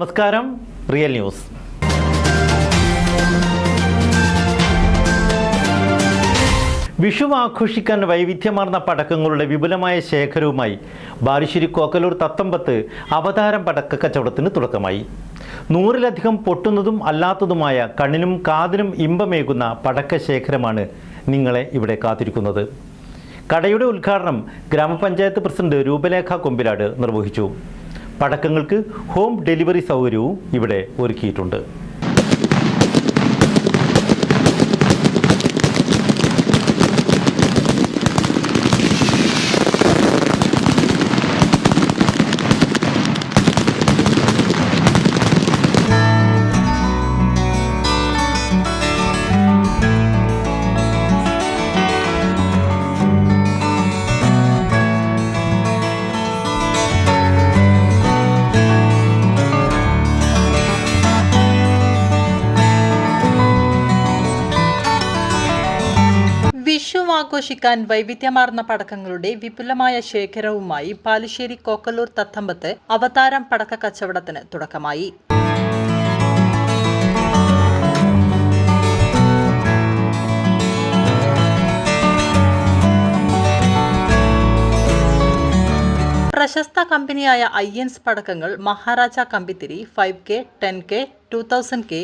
നമസ്കാരം real news. Vishu ആഘോഷിക്കാൻ വൈവിധ്യമാർന്ന പടക്കങ്ങളുടെ വിപുലമായ ശേഖരവുമായി ബാലുശ്ശേരി കോക്കലൂർ തത്തമ്പത്ത് അവതാരം പടക്ക കച്ചവടത്തിന് തുടക്കമായി. നൂറിലധികം പൊട്ടുന്നതും അല്ലാത്തതുമായ കണ്ണിനും കാതിനും ഇമ്പമേകുന്ന പടക്ക ശേഖരമാണ് നിങ്ങളെ ഇവിടെ കാത്തിരിക്കുന്നത്. കടയുടെ ഉദ്ഘാടനം ഗ്രാമപഞ്ചായത്ത് പ്രസിഡന്റ് രൂപലേഖ കൊമ്പിലാട് നിർവഹിച്ചു. പടക്കങ്ങൾക്ക് ഹോം ഡെലിവറി സൗകര്യവും ഇവിടെ ഒരുക്കിയിട്ടുണ്ട്. വിഷു ആഘോഷിക്കാൻ വൈവിധ്യമാർന്ന പടക്കങ്ങളുടെ വിപുലമായ ശേഖരവുമായി പാലുശ്ശേരി കോക്കല്ലൂർ തത്തമ്പത്ത് അവതാരം പടക്ക കച്ചവടത്തിന് തുടക്കമായി. പ്രശസ്ത കമ്പനിയായ ഐഎൻസ് പടക്കങ്ങൾ Maharaja കമ്പിത്തിരി five K ten K two thousand K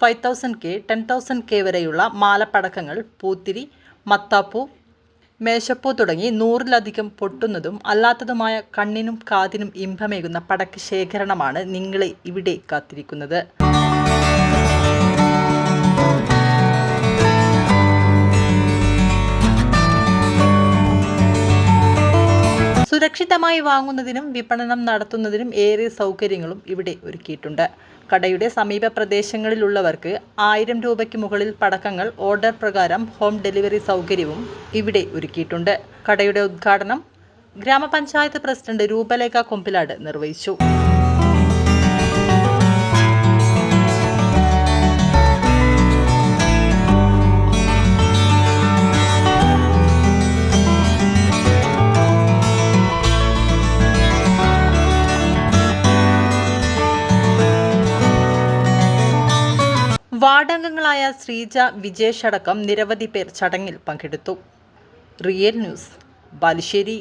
five thousand K ten thousand K വരെയുള്ള മാലപ്പടക്കങ്ങൾ പൂത്തിരി മത്താപ്പൂ മേശപ്പൂ തുടങ്ങി നൂറിലധികം പൊട്ടുന്നതും അല്ലാത്തതുമായ കണ്ണിനും കാതിനും ഇമ്പമേകുന്ന പടക്ക ശേഖരണമാണ് നിങ്ങളെ ഇവിടെ കാത്തിരിക്കുന്നത്. സുരക്ഷിതമായി വാങ്ങുന്നതിനും വിപണനം നടത്തുന്നതിനും ഏറെ സൗകര്യങ്ങളും ഇവിടെ ഒരുക്കിയിട്ടുണ്ട്. കടയുടെ സമീപ പ്രദേശങ്ങളിലുള്ളവർക്ക് ആയിരം രൂപയ്ക്ക് മുകളിൽ പടക്കങ്ങൾ ഓർഡർ പ്രകാരം ഹോം ഡെലിവറി സൗകര്യവും ഇവിടെ ഒരുക്കിയിട്ടുണ്ട്. കടയുടെ ഉദ്ഘാടനം ഗ്രാമപഞ്ചായത്ത് പ്രസിഡന്റ് രൂപലേഖ കൊമ്പിലാട് നിർവഹിച്ചു. വാർഡംഗങ്ങളായ ശ്രീജ വിജേഷ് അടക്കം നിരവധി പേർ ചടങ്ങിൽ പങ്കെടുത്തു. Real news Balussery.